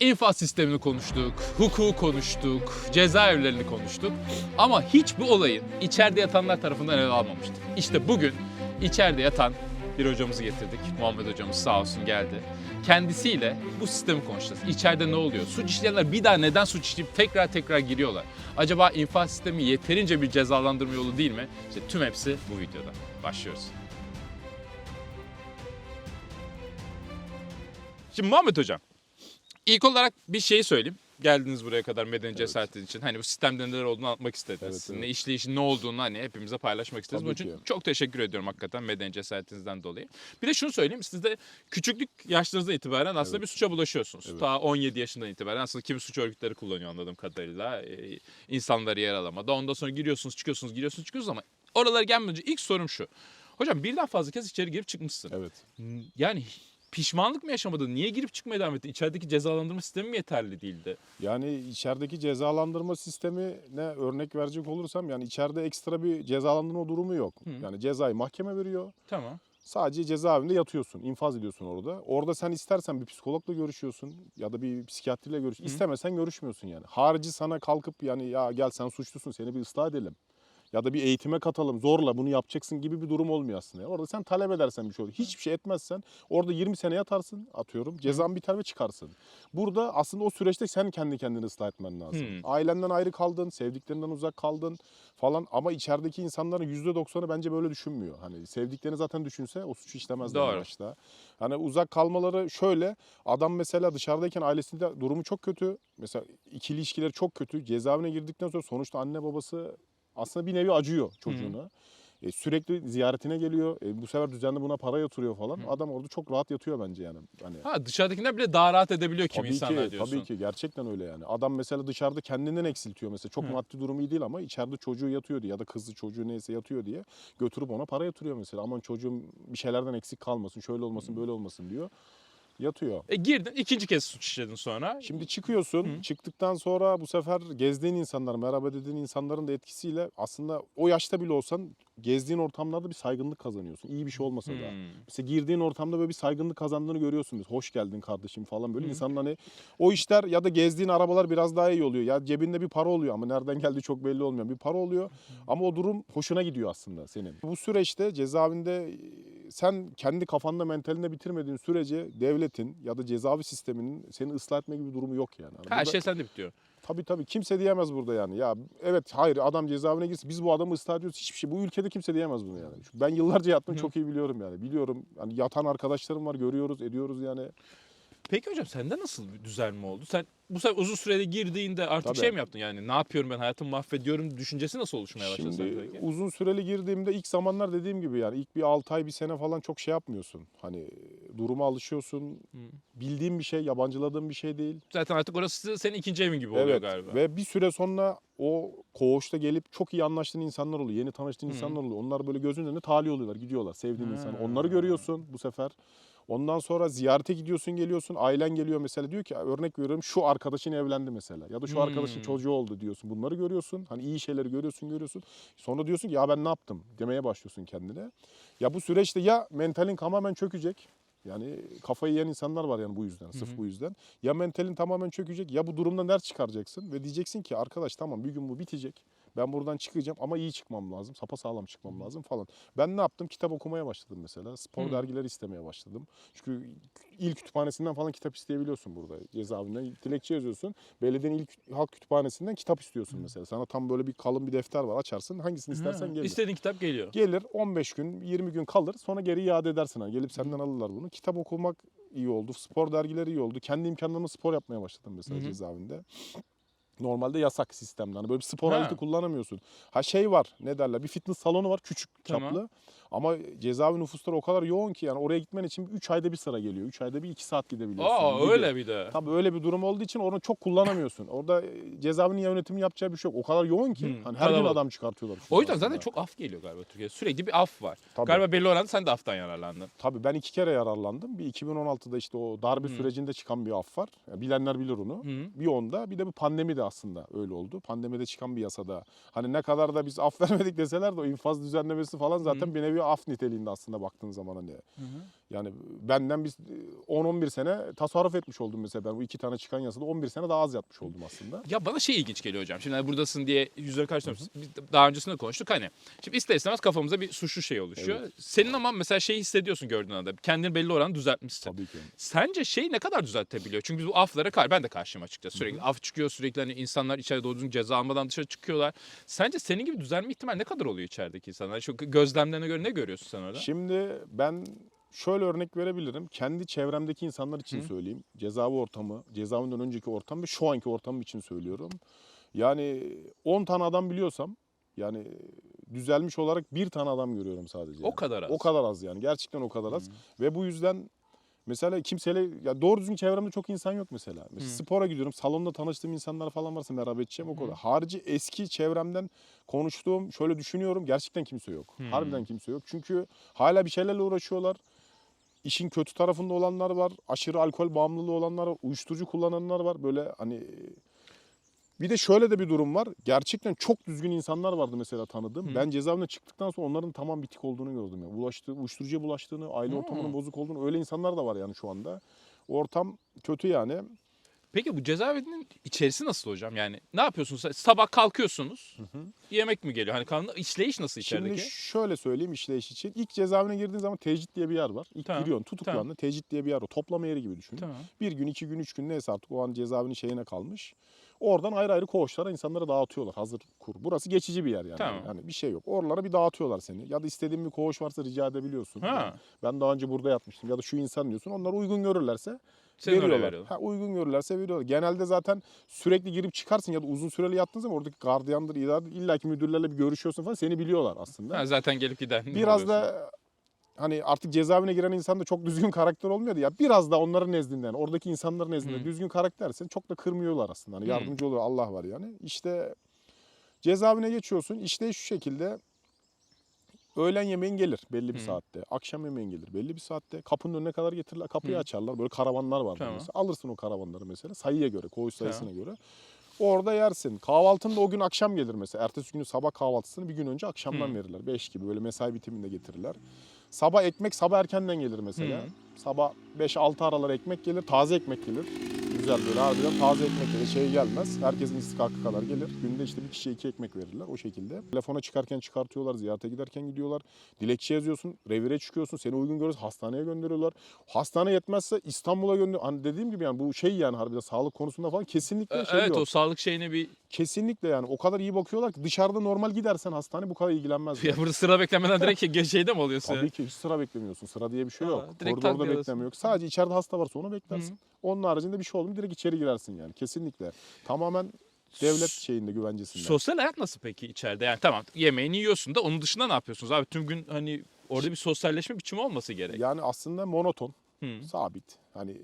İnfaz sistemini konuştuk, hukuku konuştuk, cezaevlerini konuştuk. Ama hiç bu olayın içeride yatanlar tarafından ele almamıştık. İşte bugün içeride yatan bir hocamızı getirdik. Muhammed hocamız sağ olsun geldi. Kendisiyle bu sistemi konuşacağız. İçeride ne oluyor? Suç işleyenler bir daha neden suç işleyip tekrar tekrar giriyorlar? Acaba infaz sistemi yeterince bir cezalandırma yolu değil mi? İşte tüm hepsi bu videoda. Başlıyoruz. Şimdi Muhammed hocam, İlk olarak bir şey söyleyeyim. Geldiniz buraya kadar medeni cesaretiniz için. Hani bu sistemde neler olduğunu anlatmak istediniz. Evet, evet. Ne işleyişin ne olduğunu hani hepimize paylaşmak istediniz. Bunun için ki. çok teşekkür ediyorum hakikaten medeni cesaretinizden dolayı. Bir de şunu söyleyeyim. Siz de küçüklük yaşlarınızdan itibaren aslında Evet. bir suça bulaşıyorsunuz. Evet. Ta 17 yaşından itibaren aslında kimi suç örgütleri kullanıyor anladığım kadarıyla. Ee, insanları yaralamada. Ondan sonra giriyorsunuz, çıkıyorsunuz, giriyorsunuz, çıkıyorsunuz ama oralara gelmeden önce ilk sorum şu. Hocam birden fazla kez içeri girip çıkmışsın. Evet. Yani pişmanlık mı yaşamadın? Niye girip çıkmaya devam ettin? İçerideki cezalandırma sistemi mi yeterli değildi? Yani içerideki cezalandırma sistemi ne örnek verecek olursam yani içeride ekstra bir cezalandırma durumu yok. Hı. Yani cezayı mahkeme veriyor. Tamam. Sadece cezaevinde yatıyorsun, infaz ediyorsun orada. Orada sen istersen bir psikologla görüşüyorsun ya da bir psikiyatriyle görüş. İstemesen görüşmüyorsun yani. Harici sana kalkıp yani ya gel sen suçlusun seni bir ıslah edelim. Ya da bir eğitime katalım zorla bunu yapacaksın gibi bir durum olmuyor aslında. Orada sen talep edersen bir şey olur. Hiçbir şey etmezsen orada 20 sene yatarsın atıyorum. Cezan biter ve çıkarsın. Burada aslında o süreçte sen kendi kendini ıslah etmen lazım. Hmm. Ailenden ayrı kaldın, sevdiklerinden uzak kaldın falan ama içerideki insanların %90'ı bence böyle düşünmüyor. Hani sevdiklerini zaten düşünse o suçu işlemezler Doğru. başta. Hani uzak kalmaları şöyle adam mesela dışarıdayken ailesinde durumu çok kötü. Mesela ikili ilişkileri çok kötü. Cezaevine girdikten sonra sonuçta anne babası aslında bir nevi acıyor çocuğuna. E, sürekli ziyaretine geliyor. E, bu sefer düzenli buna para yatırıyor falan. Hı. Adam orada çok rahat yatıyor bence yani. Hani Ha dışarıdakiler bile daha rahat edebiliyor kimi Tabii insanlar ki, diyorsun. tabii ki gerçekten öyle yani. Adam mesela dışarıda kendinden eksiltiyor mesela. Çok Hı. maddi durumu iyi değil ama içeride çocuğu yatıyor diye ya da kızı çocuğu neyse yatıyor diye götürüp ona para yatırıyor mesela. Aman çocuğum bir şeylerden eksik kalmasın, şöyle olmasın, böyle olmasın diyor. Yatıyor. E girdin ikinci kez suç işledin sonra. Şimdi çıkıyorsun. Hı. Çıktıktan sonra bu sefer gezdiğin insanlar, merhaba dediğin insanların da etkisiyle aslında o yaşta bile olsan gezdiğin ortamlarda bir saygınlık kazanıyorsun. İyi bir şey olmasa da. Hmm. Mesela girdiğin ortamda böyle bir saygınlık kazandığını görüyorsun. Biz, Hoş geldin kardeşim falan böyle. Hı. İnsanın hani o işler ya da gezdiğin arabalar biraz daha iyi oluyor. Ya cebinde bir para oluyor ama nereden geldiği çok belli olmuyor. Bir para oluyor ama o durum hoşuna gidiyor aslında senin. Bu süreçte cezaevinde sen kendi kafanda mentalinde bitirmediğin sürece devletin ya da cezaevi sisteminin seni ıslah etme gibi bir durumu yok yani. Hani Her burada- şey sende bitiyor. Tabii tabii kimse diyemez burada yani. Ya evet hayır adam cezaevine girsin biz bu adamı ıslah ediyoruz hiçbir şey. Bu ülkede kimse diyemez bunu yani. Ben yıllarca yattım Hı. çok iyi biliyorum yani. Biliyorum hani yatan arkadaşlarım var görüyoruz ediyoruz yani. Peki hocam sende nasıl bir düzelme oldu? Sen bu sefer uzun sürede girdiğinde artık Tabii. şey mi yaptın yani ne yapıyorum ben hayatımı mahvediyorum düşüncesi nasıl oluşmaya başladı Şimdi sende peki? uzun süreli girdiğimde ilk zamanlar dediğim gibi yani ilk bir 6 ay bir sene falan çok şey yapmıyorsun. Hani duruma alışıyorsun. Hı. Bildiğin bir şey, yabancıladığın bir şey değil. Zaten artık orası senin ikinci evin gibi oluyor evet. galiba. Ve bir süre sonra o koğuşta gelip çok iyi anlaştığın insanlar oluyor. Yeni tanıştığın Hı. insanlar oluyor. Onlar böyle gözünün önünde tali oluyorlar, gidiyorlar. Sevdiğin insan. Onları görüyorsun bu sefer. Ondan sonra ziyarete gidiyorsun, geliyorsun. Ailen geliyor mesela diyor ki örnek veriyorum şu arkadaşın evlendi mesela. Ya da şu arkadaşın Hmm. çocuğu oldu diyorsun. Bunları görüyorsun. Hani iyi şeyleri görüyorsun, görüyorsun. Sonra diyorsun ki ya ben ne yaptım demeye başlıyorsun kendine. Ya bu süreçte ya mentalin tamamen çökecek. Yani kafayı yiyen insanlar var yani bu yüzden, sırf hı. bu yüzden. Ya mentalin tamamen çökecek ya bu durumdan ders çıkaracaksın ve diyeceksin ki arkadaş tamam bir gün bu bitecek. Ben buradan çıkacağım ama iyi çıkmam lazım. Sapa sağlam çıkmam lazım falan. Ben ne yaptım? Kitap okumaya başladım mesela. Spor Hı. dergileri istemeye başladım. Çünkü il kütüphanesinden falan kitap isteyebiliyorsun burada cezaevinden. Dilekçe yazıyorsun. Belediyenin ilk halk kütüphanesinden kitap istiyorsun mesela. Sana tam böyle bir kalın bir defter var. Açarsın. Hangisini istersen gelir. İstediğin kitap geliyor. Gelir 15 gün 20 gün kalır sonra geri iade edersin. Hani gelip senden alırlar bunu. Kitap okumak iyi oldu. Spor dergileri iyi oldu. Kendi imkanlarımla spor yapmaya başladım mesela hı. cezaevinde. Normalde yasak sistemde. Hani böyle bir spor aleti kullanamıyorsun. Ha şey var ne derler bir fitness salonu var küçük Tamam. çaplı. Ama cezaevi nüfusları o kadar yoğun ki yani oraya gitmen için 3 ayda bir sıra geliyor. 3 ayda bir 2 saat gidebiliyorsun. Aa gibi. öyle bir de. Tabii öyle bir durum olduğu için onu çok kullanamıyorsun. Orada e, cezaevinin yönetimi yapacağı bir şey yok. O kadar yoğun ki Hı, hani her gün kalabalık. adam çıkartıyorlar. O yüzden zaten çok af geliyor galiba Türkiye'de. Sürekli bir af var. Tabii. Galiba belli oranda sen de aftan yararlandın. Tabii ben iki kere yararlandım. Bir 2016'da işte o darbe Hı. sürecinde çıkan bir af var. Ya bilenler bilir onu. Hı. Bir onda bir de bu pandemi de aslında öyle oldu. Pandemide çıkan bir yasada. Hani ne kadar da biz af vermedik deseler de o infaz düzenlemesi falan zaten bir nevi af niteliğinde aslında baktığın zaman hani. Yani benden biz 10-11 sene tasarruf etmiş oldum mesela ben bu iki tane çıkan yasada 11 sene daha az yatmış oldum aslında. Ya bana şey ilginç geliyor hocam. Şimdi hani buradasın diye yüzleri karşılamıyoruz. Biz daha öncesinde konuştuk hani. Şimdi ister istemez kafamıza bir suçlu şey oluşuyor. Senin ama mesela şeyi hissediyorsun gördüğün anda. Kendini belli oran düzeltmişsin. Tabii ki. Sence şey ne kadar düzeltebiliyor? Çünkü biz bu aflara karşı ben de karşıyım açıkçası. Sürekli af çıkıyor sürekli hani insanlar içeride düzgün ceza almadan dışarı çıkıyorlar. Sence senin gibi düzelme ihtimal ne kadar oluyor içerideki insanlar? Şu gözlemlerine göre ne görüyorsun sen orada? Şimdi ben şöyle örnek verebilirim. Kendi çevremdeki insanlar için Hı. söyleyeyim. Cezaevi ortamı, cezaevinden önceki ortam ve şu anki ortamım için söylüyorum. Yani 10 tane adam biliyorsam yani düzelmiş olarak bir tane adam görüyorum sadece. O yani. kadar az. O kadar az yani. Gerçekten o kadar az. Hı. Ve bu yüzden mesela kimseyle ya doğru düzgün çevremde çok insan yok mesela. mesela spora gidiyorum. Salonda tanıştığım insanlar falan varsa merhaba edeceğim o kadar. Harici eski çevremden konuştuğum şöyle düşünüyorum gerçekten kimse yok. Hı. Harbiden kimse yok. Çünkü hala bir şeylerle uğraşıyorlar. İşin kötü tarafında olanlar var. Aşırı alkol bağımlılığı olanlar var. Uyuşturucu kullananlar var. Böyle hani bir de şöyle de bir durum var. Gerçekten çok düzgün insanlar vardı mesela tanıdığım. Hı. Ben cezaevinden çıktıktan sonra onların tamam bitik olduğunu gördüm. Yani. Bulaştığı, uyuşturucuya bulaştığını, aile Hı. ortamının bozuk olduğunu öyle insanlar da var yani şu anda. Ortam kötü yani. Peki bu cezaevinin içerisi nasıl hocam? Yani ne yapıyorsunuz? Sabah kalkıyorsunuz. Yemek mi geliyor? Hani kan işleyiş nasıl içerideki? Şimdi şöyle söyleyeyim işleyiş için. İlk cezaevine girdiğin zaman tecrit diye bir yer var. İlk Tamam, giriyorsun tutuklandın. Tecrit diye bir yer var. Toplama yeri gibi düşün. Tamam. Bir gün, iki gün, üç gün neyse artık o an cezaevinin şeyine kalmış. Oradan ayrı ayrı koğuşlara insanları dağıtıyorlar. Hazır kur. Burası geçici bir yer yani. Tamam. Yani bir şey yok. Oralara bir dağıtıyorlar seni. Ya da istediğin bir koğuş varsa rica edebiliyorsun. Ha. Yani ben daha önce burada yatmıştım ya da şu insan diyorsun. Onlar uygun görürlerse Seni oraya veriyorlar. veriyorlar. Ha, uygun görürlerse veriyorlar. Genelde zaten sürekli girip çıkarsın ya da uzun süreli yattığın zaman oradaki gardiyandır, idare illaki müdürlerle bir görüşüyorsun falan seni biliyorlar aslında. Ha, zaten gelip giden. Biraz da hani artık cezaevine giren insan da çok düzgün karakter olmuyordu ya. Biraz da onların nezdinde yani oradaki insanların nezdinde Hı. düzgün karaktersin çok da kırmıyorlar aslında. Hani yardımcı oluyor Allah var yani. İşte cezaevine geçiyorsun. İşte şu şekilde öğlen yemeğin gelir belli bir Hı. saatte. Akşam yemeğin gelir belli bir saatte. Kapının önüne kadar getirirler. Kapıyı Hı. açarlar. Böyle karavanlar var Tamam. mesela. Alırsın o karavanları mesela sayıya göre, koğuş Tamam. sayısına göre. Orada yersin. Kahvaltın da o gün akşam gelir mesela. Ertesi günü sabah kahvaltısını bir gün önce akşamdan Hı. verirler. 5 gibi böyle mesai bitiminde getirirler. Sabah ekmek sabah erkenden gelir mesela. Hı. Sabah 5-6 aralar ekmek gelir. Taze ekmek gelir. Güzel böyle harbiden taze ekmek gelir. Şey gelmez. Herkesin istikakı kadar gelir. Günde işte bir kişiye iki ekmek verirler o şekilde. Telefona çıkarken çıkartıyorlar. Ziyarete giderken gidiyorlar. Dilekçe yazıyorsun. Revire çıkıyorsun. Seni uygun görürüz. Hastaneye gönderiyorlar. Hastane yetmezse İstanbul'a gönder. Hani dediğim gibi yani bu şey yani harbiden sağlık konusunda falan kesinlikle E, şey evet yok. o sağlık şeyine bir Kesinlikle yani o kadar iyi bakıyorlar ki dışarıda normal gidersen hastane bu kadar ilgilenmez. ya burada sıra beklemeden direkt şeyde mi oluyorsun? Tabii ki hiç sıra beklemiyorsun. Sıra diye bir şey yok. direkt Koridorda bekleme yok. Sadece içeride hasta varsa onu beklersin. Hı. Onun haricinde bir şey oldu mu direkt içeri girersin yani. Kesinlikle. Tamamen devlet şeyinde güvencesinde. Sosyal hayat nasıl peki içeride? Yani tamam yemeğini yiyorsun da onun dışında ne yapıyorsunuz abi? Tüm gün hani orada bir sosyalleşme biçimi olması gerek. Yani aslında monoton, Hı. sabit. Hani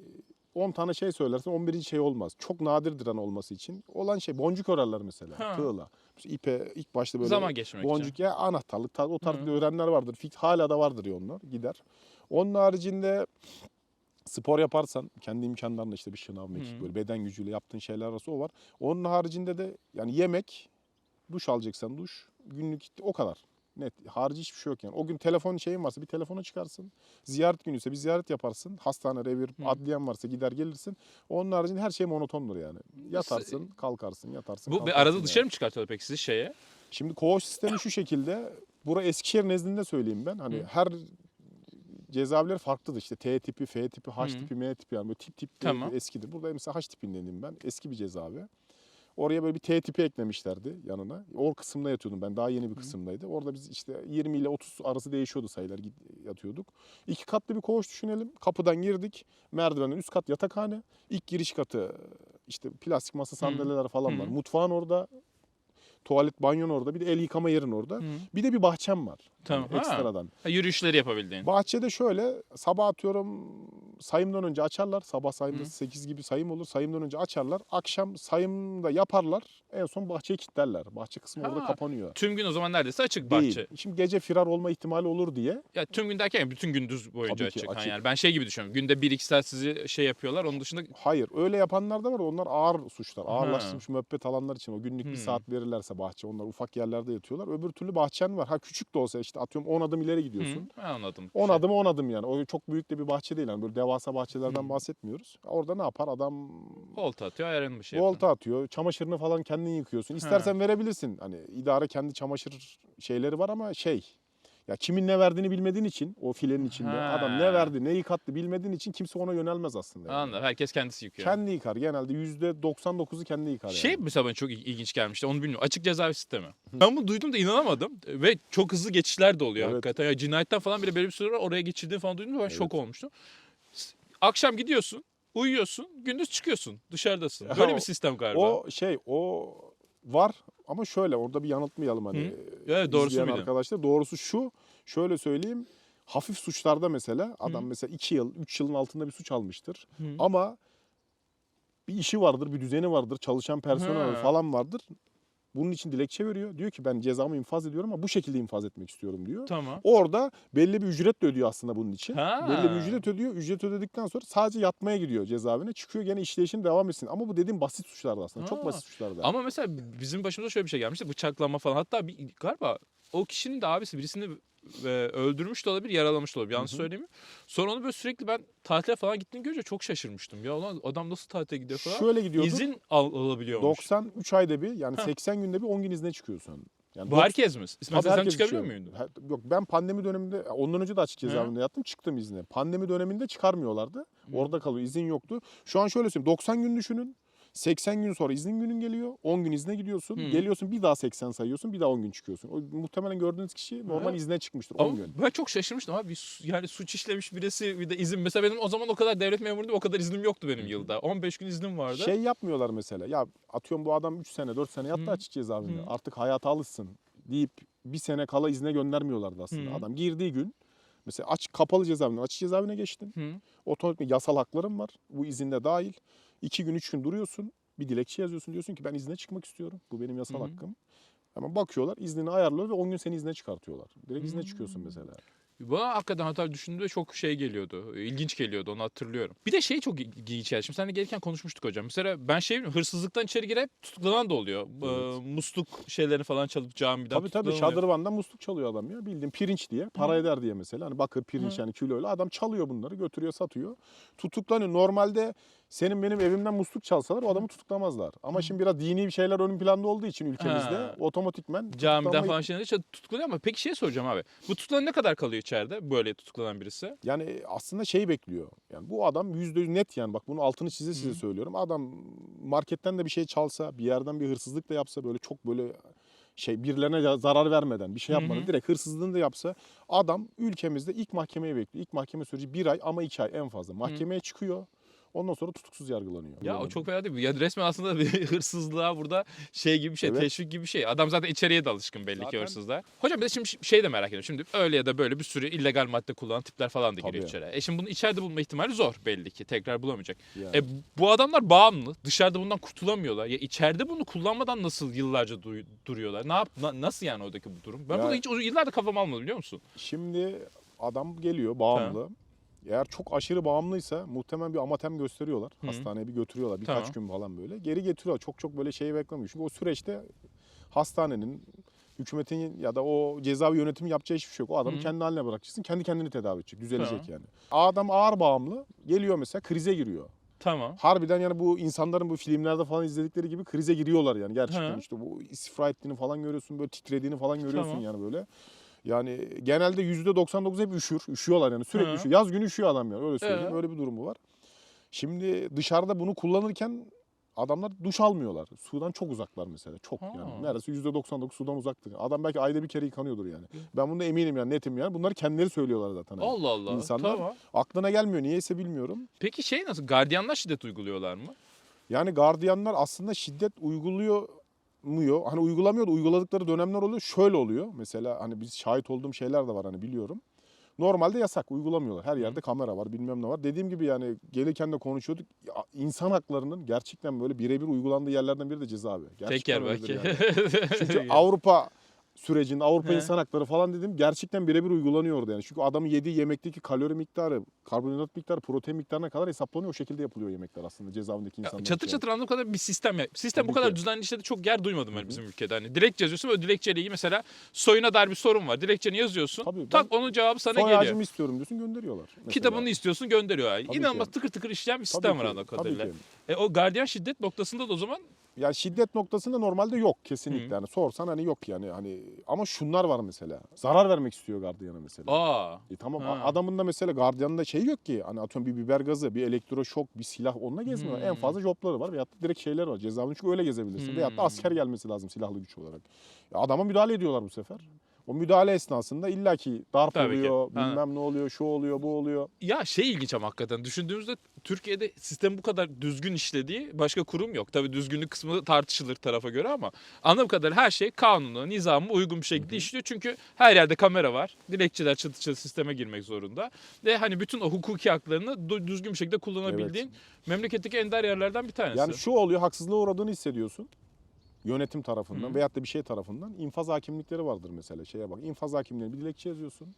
10 tane şey söylersin 11. şey olmaz. Çok nadirdir hani olması için. Olan şey boncuk örerler mesela. Ha. Tığla. Mesela ipe ilk başta böyle Zaman geçirmek için. boncuk ya anahtarlık tar- o tarz Hı. bir öğrenler vardır. Fik hala da vardır ya onlar gider. Onun haricinde spor yaparsan kendi imkanlarınla işte bir şınav mekik Hı. böyle beden gücüyle yaptığın şeyler arası o var. Onun haricinde de yani yemek, duş alacaksan duş, günlük o kadar. Net. Harici hiçbir şey yok yani. O gün telefon şeyin varsa bir telefona çıkarsın. Ziyaret günüyse bir ziyaret yaparsın. Hastane, revir, Hı. adliyen varsa gider gelirsin. Onun haricinde her şey monotondur yani. Yatarsın, kalkarsın, yatarsın. Bu kalkarsın arada yani. dışarı mı çıkartıyorlar peki sizi şeye? Şimdi koğuş sistemi şu şekilde. Bura Eskişehir nezdinde söyleyeyim ben. Hani Hı. her cezaevleri farklıdır. İşte T tipi, F tipi, H Hı. tipi, M tipi yani böyle tip tip Tamam. eskidir. Burada mesela H tipindeydim ben. Eski bir cezaevi. Oraya böyle bir T tipi eklemişlerdi yanına. O kısımda yatıyordum ben. Daha yeni bir kısımdaydı. Orada biz işte 20 ile 30 arası değişiyordu sayılar. Yatıyorduk. İki katlı bir koğuş düşünelim. Kapıdan girdik. Merdivenden üst kat yatakhane. İlk giriş katı işte plastik masa sandalyeler falan var. Mutfağın orada. Tuvalet, banyon orada. Bir de el yıkama yerin orada. Hı. Bir de bir bahçem var. Tamam. Yani ekstradan. Ha, yürüyüşleri yapabildiğin. Bahçede şöyle sabah atıyorum sayımdan önce açarlar. Sabah sayımda Hı. 8 gibi sayım olur. Sayımdan önce açarlar. Akşam sayımda yaparlar. En son bahçeyi kilitlerler. Bahçe kısmı orada Ha, kapanıyor. Tüm gün o zaman neredeyse açık Değil. bahçe. Şimdi gece firar olma ihtimali olur diye Ya tüm gün derken bütün gündüz boyunca Tabii ki, açık. Ha açık. yani ben şey gibi düşünüyorum. Günde 1-2 saat sizi şey yapıyorlar. Onun dışında Hayır öyle yapanlar da var. Onlar ağır suçlar. Ağırlaştırmış müebbet alanlar için o günlük Hmm. bir saat verirlerse bahçe onlar ufak yerlerde yatıyorlar. Öbür türlü bahçen var. Ha küçük de olsa işte atıyorum 10 adım ileri gidiyorsun. Hı, anladım. 10 Şey, adım 10 adım yani. O çok büyük de bir bahçe değil. Yani böyle devasa bahçelerden Hmm. bahsetmiyoruz. Orada ne yapar? Adam Volta atıyor ayarını bir şey volta atıyor. Çamaşırını falan kendin yıkıyorsun. İstersen verebilirsin. Hani idare kendi çamaşır şeyleri var ama şey ya kimin ne verdiğini bilmediğin için o filenin içinde Ha. adam ne verdi, ne yıkattı bilmediğin için kimse ona yönelmez aslında. yani. Anladım. Herkes kendisi yıkıyor. Kendi yıkar. Genelde %99'u kendi yıkar Şey yani. mesela bana çok il- ilginç gelmişti. Onu bilmiyorum. Açık cezaevi sistemi. Ben bunu duydum da inanamadım. Ve çok hızlı geçişler de oluyor Evet. hakikaten. Ya cinayetten falan bile böyle bir süre var. Oraya geçirdiğini falan duydum da ben Evet. şok olmuştum. S- Akşam gidiyorsun, uyuyorsun, gündüz çıkıyorsun. Dışarıdasın. Ya Böyle o- bir sistem galiba. O şey o var ama şöyle orada bir yanıltmayalım hani. Hı. Evet, doğrusu arkadaşlar. Doğrusu şu. Şöyle söyleyeyim. Hafif suçlarda mesela adam Hı. mesela 2 yıl, 3 yılın altında bir suç almıştır. Hı. Ama bir işi vardır, bir düzeni vardır, çalışan personel falan vardır. Bunun için dilekçe veriyor. Diyor ki ben cezamı infaz ediyorum ama bu şekilde infaz etmek istiyorum diyor. Tamam. Orada belli bir ücret de ödüyor aslında bunun için. Ha. Belli bir ücret ödüyor. Ücret ödedikten sonra sadece yatmaya gidiyor cezaevine. Çıkıyor gene işleyişine devam etsin. Ama bu dediğim basit suçlarda aslında. Çok Ha. basit suçlarda. Ama mesela bizim başımıza şöyle bir şey gelmişti. Bıçaklama falan. Hatta bir, galiba o kişinin de abisi birisini e, öldürmüş de olabilir, yaralamış da olabilir. Yanlış söyleyeyim mi? Sonra onu böyle sürekli ben tatile falan gittiğini görünce çok şaşırmıştım. Ya ulan adam nasıl tatile gidiyor falan. Şöyle gidiyordu. İzin al, alabiliyormuş. 93 ayda bir yani Heh. 80 günde bir 10 gün izne çıkıyorsun. Yani Bu dok- herkes mi? Tabii Mesela sen herkes çıkabiliyor çıkıyor. muydun? Ha- Yok ben pandemi döneminde ondan önce de açık cezaevinde yattım çıktım izne. Pandemi döneminde çıkarmıyorlardı. Orada kalıyor izin yoktu. Şu an şöyle söyleyeyim 90 gün düşünün. 80 gün sonra izin günün geliyor. 10 gün izne gidiyorsun. Hı. Geliyorsun bir daha 80 sayıyorsun. Bir daha 10 gün çıkıyorsun. O muhtemelen gördüğünüz kişi normal Evet. izne çıkmıştır 10 Ama gün. ben çok şaşırmıştım abi. Yani suç işlemiş birisi bir de izin. Mesela benim o zaman o kadar devlet memuruydu o kadar iznim yoktu benim yılda. 15 gün iznim vardı. Şey yapmıyorlar mesela. Ya atıyorum bu adam 3 sene 4 sene yattı Hı. açık cezaevinde. Hı. Artık hayata alışsın deyip bir sene kala izne göndermiyorlardı aslında. Hı. Adam girdiği gün mesela aç kapalı cezaevinden açık cezaevine geçtin. Hı. Otomatik yasal hakların var. Bu izinde dahil. 2 gün 3 gün duruyorsun. Bir dilekçe yazıyorsun. Diyorsun ki ben izne çıkmak istiyorum. Bu benim yasal Hı hı. hakkım. Hemen bakıyorlar iznini ayarlıyorlar ve 10 gün seni izne çıkartıyorlar. Direkt izne Hı. çıkıyorsun mesela. Bana hakikaten hatta düşündüğümde çok şey geliyordu. İlginç geliyordu onu hatırlıyorum. Bir de şey çok ilginç geldi. Şimdi seninle gelirken konuşmuştuk hocam. Mesela ben şey hırsızlıktan içeri girip tutuklanan da oluyor. Evet. Ee, musluk şeylerini falan çalıp camiden Tabii tabii şadırvandan musluk çalıyor adam ya. Bildiğin pirinç diye. Para Hı. eder diye mesela. Hani bakır pirinç Hı. yani kiloyla. Adam çalıyor bunları götürüyor satıyor. Tutuklanıyor. Normalde senin benim evimden musluk çalsalar o adamı tutuklamazlar. Ama şimdi biraz dini bir şeyler ön planda olduğu için ülkemizde Ha. otomatikmen Camiden falan işte tutuklanıyor ama peki şey soracağım abi. Bu tutuklanan ne kadar kalıyor içeride böyle tutuklanan birisi? Yani aslında şey bekliyor. Yani bu adam yüzde yüz net yani bak bunu altını çize size söylüyorum. Adam marketten de bir şey çalsa, bir yerden bir hırsızlık da yapsa böyle çok böyle şey birilerine zarar vermeden bir şey Hı yapmadan hı. direkt hırsızlığını da yapsa adam ülkemizde ilk mahkemeye bekliyor. İlk mahkeme süreci bir ay ama iki ay en fazla. Mahkemeye çıkıyor. Ondan sonra tutuksuz yargılanıyor. Ya o çok fena değil mi? Ya resmen aslında bir hırsızlığa burada şey gibi bir şey, Evet. teşvik gibi bir şey. Adam zaten içeriye de alışkın belli ki Zaten- hırsızlığa. Hocam bir de şimdi şey de merak ediyorum. Şimdi öyle ya da böyle bir sürü illegal madde kullanan tipler falan da giriyor Tabii. içeri. E şimdi bunu içeride bulma ihtimali zor belli ki. Tekrar bulamayacak. Yani. E bu adamlar bağımlı. Dışarıda bundan kurtulamıyorlar. Ya içeride bunu kullanmadan nasıl yıllarca du- duruyorlar? Ne yap na- nasıl yani oradaki bu durum? Ben Ya- bunu hiç yıllarda kafam almadı biliyor musun? Şimdi adam geliyor bağımlı. Eğer çok aşırı bağımlıysa muhtemelen bir amatem gösteriyorlar. Hı. Hastaneye bir götürüyorlar birkaç Tamam. gün falan böyle. Geri getiriyorlar. Çok çok böyle şey beklemiyor. Çünkü o süreçte hastanenin, hükümetin ya da o cezaevi yönetimi yapacağı hiçbir şey yok. O adamı Hı. kendi haline bırakacaksın. Kendi kendini tedavi edecek. Düzelecek Tamam. yani. Adam ağır bağımlı. Geliyor mesela krize giriyor. Tamam. Harbiden yani bu insanların bu filmlerde falan izledikleri gibi krize giriyorlar yani gerçekten Hı. işte bu istifra ettiğini falan görüyorsun böyle titrediğini falan görüyorsun Tamam. yani böyle. Yani genelde %99 hep üşür. Üşüyorlar yani sürekli Hı. üşüyor. Yaz günü üşüyor adam yani öyle söyleyeyim. Ee? Öyle bir durumu var. Şimdi dışarıda bunu kullanırken adamlar duş almıyorlar. Sudan çok uzaklar mesela. Çok Ha. yani. Neredeyse %99 sudan uzaktır. Adam belki ayda bir kere yıkanıyordur yani. Ben bunda eminim yani netim yani. Bunları kendileri söylüyorlar zaten. hani. Allah Allah. İnsanlar- Tamam. Aklına gelmiyor niyeyse bilmiyorum. Peki şey nasıl? Gardiyanlar şiddet uyguluyorlar mı? Yani gardiyanlar aslında şiddet uyguluyor muyor? Hani uygulamıyor da uyguladıkları dönemler oluyor. Şöyle oluyor. Mesela hani biz şahit olduğum şeyler de var hani biliyorum. Normalde yasak uygulamıyorlar. Her yerde kamera var bilmem ne var. Dediğim gibi yani gelirken de konuşuyorduk. Ya, insan haklarının gerçekten böyle birebir uygulandığı yerlerden biri de cezaevi. Tek Gerçekten yer öyledir belki. yani. Çünkü Avrupa sürecinde Avrupa He. insan hakları falan dedim gerçekten birebir uygulanıyor orada yani. Çünkü adamın yediği yemekteki kalori miktarı, karbonhidrat miktarı, protein miktarına kadar hesaplanıyor. O şekilde yapılıyor yemekler aslında cezaevindeki insanlar. çatır çatır anladığım kadar bir sistem. ya- Sistem bu Tabii kadar ki. düzenli işlediği çok yer duymadım ben bizim ülkede. Hani dilekçe yazıyorsun ve o dilekçeyle ilgili mesela soyuna dair bir sorun var. Dilekçeni yazıyorsun. Tabii, ben tak onun cevabı sana Soy geliyor. ağacımı istiyorum diyorsun gönderiyorlar. mesela. Kitabını istiyorsun gönderiyor. Yani. Tabii İnanılmaz ki. tıkır tıkır işleyen bir Tabii sistem ki, var anladığım tabii kadarıyla. E, o gardiyan şiddet noktasında da o zaman Ya şiddet noktasında normalde yok kesinlikle. Hı. Yani sorsan hani yok yani hani ama şunlar var mesela. Zarar vermek istiyor gardiyana mesela. aa E tamam Ha. adamın da mesela gardiyanında şey yok ki. Hani atıyorum bir biber gazı, bir elektroşok, bir silah onunla gezmiyor. Hmm. En fazla jopları var veyahut da direkt şeyler var. Cezaevinde çünkü öyle gezebilirsin. Veyahut da Hmm. asker gelmesi lazım silahlı güç olarak. Ya adama müdahale ediyorlar bu sefer. O müdahale esnasında illaki darp Tabii ki. oluyor, Ha. bilmem ne oluyor, şu oluyor, bu oluyor. Ya şey ilginç ama hakikaten düşündüğümüzde Türkiye'de sistem bu kadar düzgün işlediği başka kurum yok. Tabii düzgünlük kısmı tartışılır tarafa göre ama anladığım kadarıyla her şey kanuna, nizama uygun bir şekilde işliyor. Çünkü her yerde kamera var. Dilekçeler çatı çatı sisteme girmek zorunda. Ve hani bütün o hukuki haklarını düzgün bir şekilde kullanabildiğin memleketteki ender yerlerden bir tanesi. Yani şu oluyor haksızlığa uğradığını hissediyorsun. Yönetim tarafından Hı. veyahut da bir şey tarafından infaz hakimlikleri vardır mesela şeye bak. İnfaz hakimliğine bir dilekçe yazıyorsun.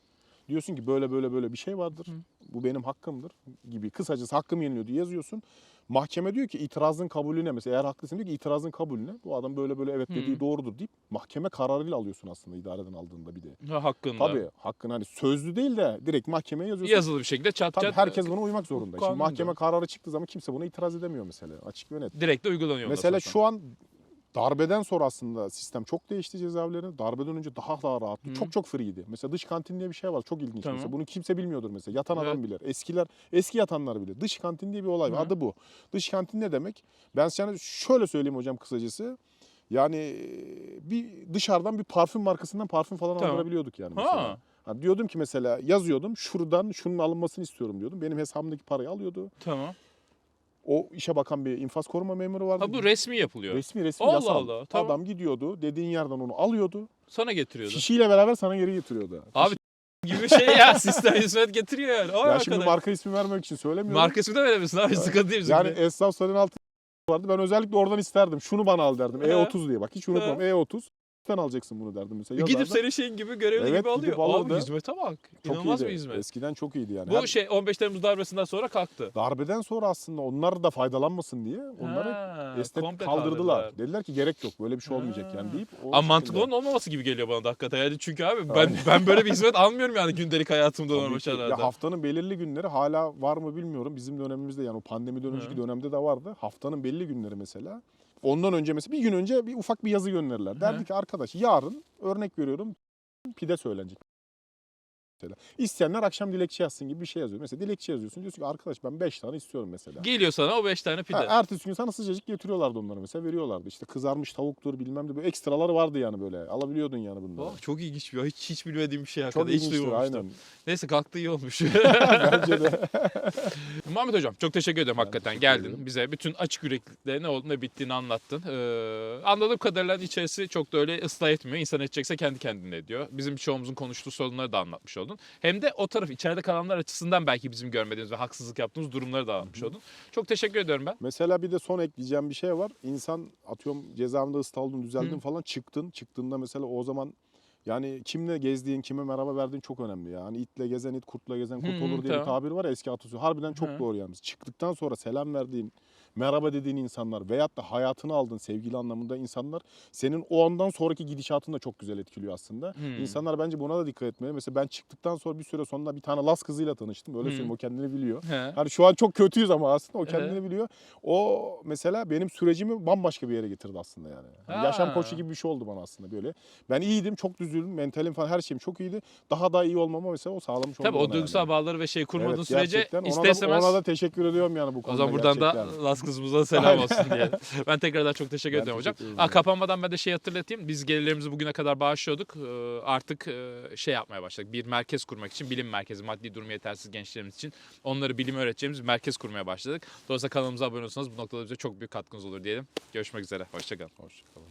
Diyorsun ki böyle böyle böyle bir şey vardır. Hı. Bu benim hakkımdır gibi kısacası hakkım yeniliyor diye yazıyorsun. Mahkeme diyor ki itirazın kabulüne mesela eğer haklısın diyor ki itirazın kabulüne bu adam böyle böyle evet dediği Hı. doğrudur deyip mahkeme kararıyla alıyorsun aslında idareden aldığında bir de. Ha, hakkında. Tabii hakkın hani sözlü değil de direkt mahkemeye yazıyorsun. Yazılı bir şekilde çat Tabii çat herkes buna uymak zorunda. Şimdi mahkeme kararı çıktığı zaman kimse buna itiraz edemiyor mesela açık ve net. direkt de uygulanıyor. Mesela şu an darbeden sonra aslında sistem çok değişti cezaevlerinde. Darbeden önce daha daha rahattı. Hı. Çok çok freeydi. Mesela dış kantin diye bir şey var. Çok ilginç Tamam. mesela. Bunu kimse bilmiyordur mesela. Yatan Evet. adam bilir. Eskiler, eski yatanlar bilir. Dış kantin diye bir olay var. Adı bu. Dış kantin ne demek? Ben sana şöyle söyleyeyim hocam kısacası. Yani bir dışarıdan bir parfüm markasından parfüm falan Tamam. aldırabiliyorduk yani Ha. mesela. Ha, diyordum ki mesela yazıyordum şuradan şunun alınmasını istiyorum diyordum. Benim hesabımdaki parayı alıyordu. Tamam. O işe bakan bir infaz koruma memuru vardı. Ha bu resmi yapılıyor. Resmi resmi Allah yasal. Allah, tamam. Adam gidiyordu dediğin yerden onu alıyordu. Sana getiriyordu. Fişiyle beraber sana geri getiriyordu. Abi gibi bir şey ya sistem hizmet getiriyor yani. O ya şimdi arkadaş. marka ismi vermek için söylemiyorum. Marka ismi de verebilirsin abi sıkıntı değil yani de. esnaf sarın altı vardı. Ben özellikle oradan isterdim. Şunu bana al derdim. He. E30 diye bak hiç unutmam. He. E30. Sen alacaksın bunu derdim mesela. Gidip Yazardı. senin şeyin gibi görevli Evet, gibi alıyor. gidip Abi alırdı. hizmete bak. çok İnanılmaz iyiydi. bir hizmet. Eskiden çok iyiydi yani. Bu Hem şey 15 Temmuz darbesinden sonra kalktı. darbeden sonra aslında onlar da faydalanmasın diye onları Ha, komple kaldırdılar. Dediler ki gerek yok böyle bir şey olmayacak Ha. yani deyip. o Ama mantıklı şekilde- onun olmaması gibi geliyor bana da hakikaten. Yani çünkü abi ben ben böyle bir hizmet almıyorum yani gündelik hayatımda Tabii normal ki. şeylerde. Haftanın belirli günleri hala var mı bilmiyorum. Bizim dönemimizde yani o pandemiden önceki Hı. dönemde de vardı. Haftanın belli günleri mesela. Ondan önce mesela bir gün önce bir ufak bir yazı gönderirler. Derdi ki arkadaş yarın örnek veriyorum pide söylenecek. Mesela. İsteyenler akşam dilekçe yazsın gibi bir şey yazıyor. Mesela dilekçe yazıyorsun diyorsun ki arkadaş ben 5 tane istiyorum mesela. Geliyor sana o 5 tane pide. Ha, ertesi gün sana sıcacık getiriyorlardı onları mesela veriyorlardı. İşte kızarmış tavuktur bilmem de böyle ekstraları vardı yani böyle. Alabiliyordun yani bunları. Oh, çok ilginç bir hiç, hiç bilmediğim bir şey Çok hakikaten. Hiç ilginçtir duymamıştım. aynen. Neyse kalktı iyi olmuş. Bence de. Muhammed Hocam çok teşekkür ederim Ben hakikaten. teşekkür Geldin ederim. bize bütün açık yüreklilikle ne olduğunu ne bittiğini anlattın. Ee, anladığım kadarıyla içerisi çok da öyle ıslah etmiyor. İnsan edecekse kendi kendine ediyor. Bizim çoğumuzun konuştuğu sorunları da anlatmış oldun. Hem de o taraf içeride kalanlar açısından belki bizim görmediğimiz ve haksızlık yaptığımız durumları da anlatmış oldun. Çok teşekkür ediyorum ben. Mesela bir de son ekleyeceğim bir şey var. İnsan atıyorum cezaevinde ıstaldın, düzeldin Hı. falan çıktın. Çıktığında mesela o zaman yani kimle gezdiğin, kime merhaba verdiğin çok önemli ya. Hani itle gezen it, kurtla gezen kurt Hı, olur diye bir tamam. tabir var ya eski atasözü. Harbiden çok Hı. doğru yalnız. Çıktıktan sonra selam verdiğin, merhaba dediğin insanlar veyahut da hayatını aldığın sevgili anlamında insanlar senin o andan sonraki gidişatını da çok güzel etkiliyor aslında. Hmm. İnsanlar bence buna da dikkat etmeli. Mesela ben çıktıktan sonra bir süre sonra bir tane Las kızıyla tanıştım. Öyle Hı. söyleyeyim o kendini biliyor. He. Hani şu an çok kötüyüz ama aslında o kendini Evet. biliyor. O mesela benim sürecimi bambaşka bir yere getirdi aslında yani. Ha. yaşam koçu gibi bir şey oldu bana aslında böyle. Ben iyiydim, çok düzüldüm, mentalim falan her şeyim çok iyiydi. Daha da iyi olmama mesela o sağlamış oldu Tabii o duygusal yani. bağları ve şey kurmadığın Evet, sürece gerçekten. ona ister da, istemez ona da teşekkür ediyorum yani bu O konuda zaman buradan gerçekten. da Las kızımıza selam olsun diye. Ben tekrardan çok teşekkür ederim hocam. teşekkür ederim Aa, kapanmadan ben de şey hatırlatayım. Biz gelirlerimizi bugüne kadar bağışlıyorduk. Ee, Artık e, şey yapmaya başladık. Bir merkez kurmak için bilim merkezi, maddi durumu yetersiz gençlerimiz için onları bilimi öğreteceğimiz bir merkez kurmaya başladık. Dolayısıyla kanalımıza abone olursanız bu noktada bize çok büyük katkınız olur diyelim. Görüşmek üzere. Hoşçakalın. Hoşçakalın.